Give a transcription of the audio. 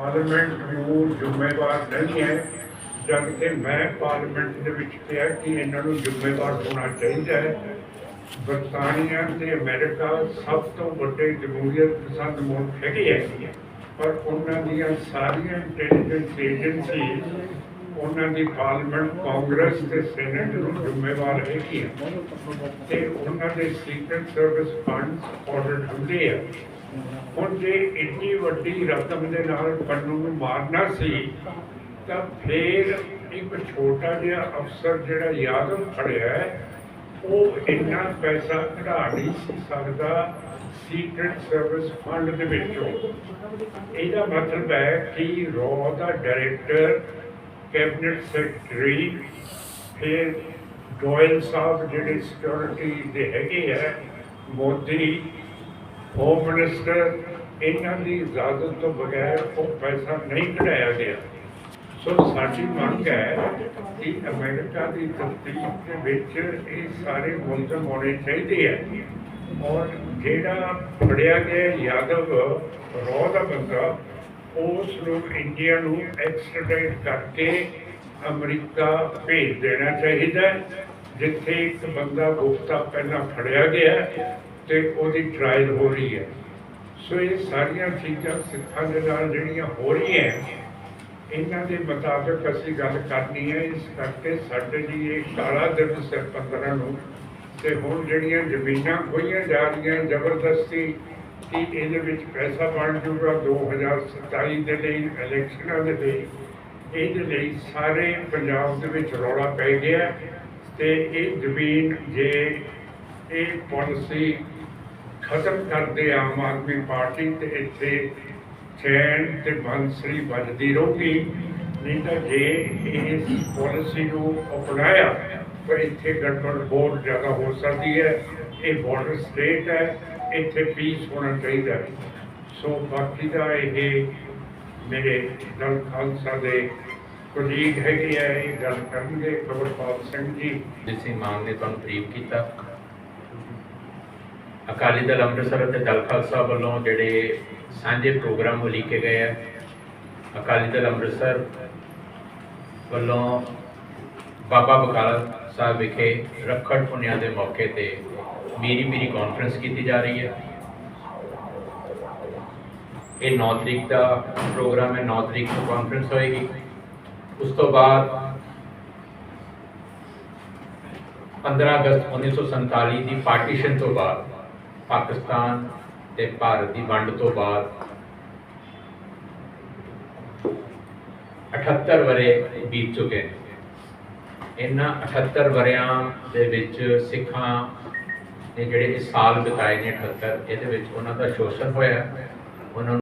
Parliament ਨੂੰ ਜ਼ਿੰਮੇਵਾਰ ਨਹੀਂ ਹੈ ਜਦ ਕਿ ਮੈਂ ਪਾਰਲੀਮੈਂਟ ਦੇ ਵਿੱਚ ਕਿਹਾ ਕਿ ਇਹਨਾਂ ਨੂੰ ਜ਼ਿੰਮੇਵਾਰ ਹੋਣਾ ਚਾਹੀਦਾ ਹੈ। ਬਰਤਾਨੀਆ ਤੇ ਅਮਰੀਕਾ ਸਭ ਤੋਂ ਵੱਡੇ ਜਮਹੂਰੀਅਤ ਪਸੰਦ ਮੁਲਕ ਹੈਗੇ ਹੈ ਪਰ ਉਹਨਾਂ ਦੀਆਂ ਸਾਰੀਆਂ ਇੰਟੈਲੀਜੈਂਸ ਏਜੰਸੀ ਉਹਨਾਂ ਦੀ ਪਾਰਲੀਮੈਂਟ ਕਾਂਗਰਸ ਤੇ ਸੈਨੇਟ ਨੂੰ ਜ਼ਿੰਮੇਵਾਰ ਹੈਗੀ ਹੈ ਤੇ ਉਹਨਾਂ ਦੇ ਸੀਕ੍ਰੇਟ ਸਰਵਿਸ ਫੰਡਸ ਆਡਿਟ ਹੁੰਦੇ ਆ। ਹੁਣ ਜੇ ਇੰਨੀ ਵੱਡੀ ਰਕਮ ਦੇ ਨਾਲ ਪੰਨੂ ਨੂੰ ਮਾਰਨਾ ਸੀ, ਤਾਂ ਫਿਰ ਇੱਕ ਛੋਟਾ ਜਿਹਾ ਅਫਸਰ ਜਿਹੜਾ ਯਾਦਵ ਖੜਿਆ ਹੈ, ਉਹ ਇੰਨਾ ਪੈਸਾ ਕਢਾ ਨਹੀਂ ਸੀ ਸਕਦਾ ਸੀਕ੍ਰੇਟ ਸਰਵਿਸ ਫੰਡ ਦੇ ਵਿੱਚੋਂ। ਇਹਦਾ ਮਤਲਬ ਹੈ ਕਿ ਰੋ ਦਾ ਡਾਇਰੈਕਟਰ ਕੈਬਨਿਟ ਸੈਕਟਰੀ ਫਿਰ ਗੋਇਲ ਸਾਹਿਬ ਜਿਹੜੇ ਸਿਕਿਉਰਿਟੀ ਦੇ ਹੈਗੇ ਆ ਮੋਦੀ ਹੋਮ ਮਿਨਿਸਟਰ ਇਹਨਾਂ ਦੀ ਇਜਾਜ਼ਤ ਤੋਂ ਬਗੈਰ ਉਹ ਪੈਸਾ ਨਹੀਂ ਕਢਾਇਆ ਗਿਆ। ਸੋ ਸਾਡੀ ਮੰਗ ਹੈ ਕਿ ਅਮਰੀਕਾ ਦੀ ਤਫਤੀਸ਼ ਦੇ ਵਿੱਚ ਇਹ ਸਾਰੇ ਮੁਲਜ਼ਮ ਹੋਣੇ ਚਾਹੀਦੇ ਹੈ ਔਰ ਜਿਹੜਾ ਫੜਿਆ ਗਿਆ ਯਾਦਵ ਰੋਹ ਦਾ ਬੰਦਾ, ਉਸ ਨੂੰ ਇੰਡੀਆ ਨੂੰ ਐਕਸਟ੍ਰੈਡਿਟ ਕਰਕੇ ਅਮਰੀਕਾ ਭੇਜ ਦੇਣਾ ਚਾਹੀਦਾ ਜਿੱਥੇ ਇੱਕ ਬੰਦਾ ਗੁਪਤਾ ਪਹਿਲਾਂ ਫੜਿਆ ਗਿਆ। ਤੇ ਉਹਦੀ ਟ੍ਰਾਇਲ ਹੋ ਰਹੀ ਹੈ। ਸੋ ਇਹ ਸਾਰੀਆਂ ਚੀਜ਼ਾਂ ਸਿੱਖਾਂ ਦੇ ਨਾਲ ਜਿਹੜੀਆਂ ਹੋ ਰਹੀਆਂ ਇਹਨਾਂ ਦੇ ਮੁਤਾਬਕ ਅਸੀਂ ਗੱਲ ਕਰਨੀ ਹੈ, ਇਸ ਕਰਕੇ ਸਾਡੇ ਲਈ ਇਹ ਕਾਲਾ ਦਿਨ ਸਿਰ 15 ਨੂੰ ਤੇ ਹੁਣ ਜਿਹੜੀਆਂ ਜ਼ਮੀਨਾਂ ਖੋਈਆਂ ਜਾ ਰਹੀਆਂ ਜ਼ਬਰਦਸਤੀ ਕਿ ਇਹਦੇ ਵਿੱਚ ਪੈਸਾ ਬਣ ਜਾਊਗਾ 2027 ਦੇ ਲਈ ਇਲੈਕਸ਼ਨਾਂ ਦੇ ਲਈ, ਇਹਦੇ ਲਈ ਸਾਰੇ ਪੰਜਾਬ ਦੇ ਵਿੱਚ ਰੌਲਾ ਪੈ ਗਿਆ ਤੇ ਇਹ ਜ਼ਮੀਨ ਜੇ ਇਹ ਪਾਲਿਸੀ ਖਤਮ ਕਰਦੇ ਆਮ ਆਦਮੀ ਪਾਰਟੀ ਤੇ ਇੱਥੇ ਚੈਨ ਤੇ ਬੰਸਰੀ ਵੱਜਦੀ ਰਹੂਗੀ ਨਹੀਂ ਤਾਂ ਜੇ ਇਸ ਪਾਲਿਸੀ ਨੂੰ ਅਪਣਾਇਆ, ਤਾਂ ਇੱਥੇ ਗੜਬੜ ਬਹੁਤ ਜ਼ਿਆਦਾ ਹੋ ਸਕਦੀ ਹੈ। ਇਹ ਬਾਰਡਰ ਸਟੇਟ ਹੈ, ਇੱਥੇ ਪੀਸ ਹੋਣਾ ਚਾਹੀਦਾ ਹੈ। ਸੋ ਬਾਕੀ ਦਾ ਇਹ ਮੇਰੇ ਦਲ ਖਾਲਸਾ ਦੇ ਕੁਲੀਗ ਹੈਗੇ ਆ, ਇਹ ਗੱਲ ਕਰਨਗੇ। ਕਬਰਪਾਲ ਸਿੰਘ ਜੀ। ਜਿਸੇ ਮਾਨ ਨੇ ਤੁਹਾਨੂੰ ਬਰੀਫ ਕੀਤਾ। ਅਕਾਲੀ ਦਲ ਅੰਮ੍ਰਿਤਸਰ ਅਤੇ ਦਲ ਖਾਲਸਾ ਵੱਲੋਂ ਜਿਹੜੇ ਸਾਂਝੇ ਪ੍ਰੋਗਰਾਮ ਉਲੀਕੇ ਗਏ ਆ, ਅਕਾਲੀ ਦਲ ਅੰਮ੍ਰਿਤਸਰ ਵੱਲੋਂ ਬਾਬਾ ਬਕਾਲਾ ਸਾਹਿਬ ਵਿਖੇ ਰੱਖੜ ਪੁੰਨਿਆ ਦੇ ਮੌਕੇ ਤੇ ਮੀਰੀ ਮੀਰੀ ਕਾਨਫਰੰਸ ਕੀਤੀ ਜਾ ਰਹੀ ਹੈ। ਇਹ 9 ਤਰੀਕ ਦਾ ਪ੍ਰੋਗਰਾਮ ਹੈ 9 ਤਰੀਕ ਨੂੰ ਕਾਨਫਰੰਸ ਹੋਏਗੀ। ਉਸ ਤੋਂ ਬਾਅਦ 15 ਅਗਸਤ 1947 ਦੀ ਪਾਰਟੀਸ਼ਨ ਤੋਂ ਬਾਅਦ ਪਾਕਿਸਤਾਨ ਤੇ ਭਾਰਤ ਦੀ ਵੰਡ ਤੋਂ ਬਾਅਦ 78 ਵਰੇ ਬੀਤ ਚੁੱਕੇ ਨੇ। ਇਹਨਾਂ 78 ਵਰਿਆਂ ਦੇ ਵਿੱਚ ਸਿੱਖਾਂ ਨੇ ਜਿਹੜੇ ਸਾਲ ਬਿਤਾਏ ਨੇ 78 ਇਹਦੇ ਵਿੱਚ ਉਹਨਾਂ ਦਾ ਸ਼ੋਸ਼ਣ ਹੋਇਆ। ਉਹਨਾਂ ਨੂੰ